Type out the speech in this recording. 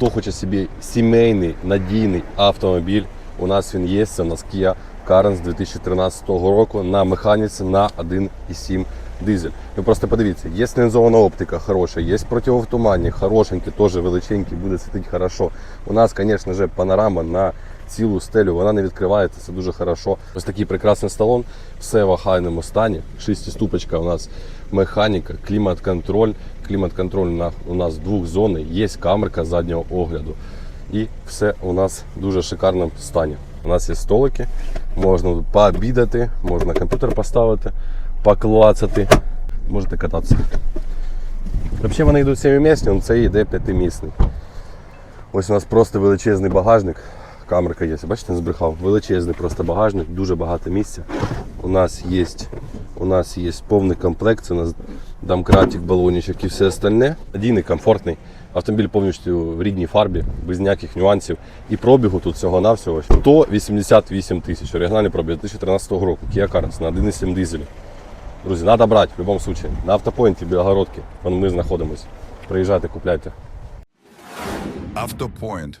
Хто хоче собі сімейний надійний автомобіль, у нас він є. Це у нас Kia Carens 2013 року на механіці на 1,7 дизель. Ви просто подивіться, є лінзована оптика хороша, є противотуманні, хорошенькі, теж величенькі, буде світити хорошо. У нас, звісно панорама на цілу стелю, вона не відкривається, це дуже хорошо. Ось такий прекрасний салон, все в охайному стані. Шестиступочка у нас механіка, клімат-контроль. Клімат-контроль у нас двох зони, є камерка заднього огляду. І все у нас в дуже шикарному стані. У нас є столики, можна пообідати, можна комп'ютер поставити, поклацати, можете кататися. Взагалі вони йдуть сімимісні, але це йде п'ятимісний. Ось у нас просто величезний багажник. Камерка є, бачите, не збрехав. Величезний просто багажник, дуже багато місця. У нас є, у нас є повний комплект, це у нас домкратик, балончик і все остальне. Надійний, комфортний. Автомобіль повністю в рідній фарбі, без ніяких нюансів. І пробігу тут всього-навсього 188 тисяч. Оригінальний пробіг 2013 року. Kia Carens на 1,7 дизелі. Друзі, треба брати в будь-якому випадку. На автопоінті Білогородки. Вон ми знаходимося. Приїжджайте, купляйте. Автопоінт.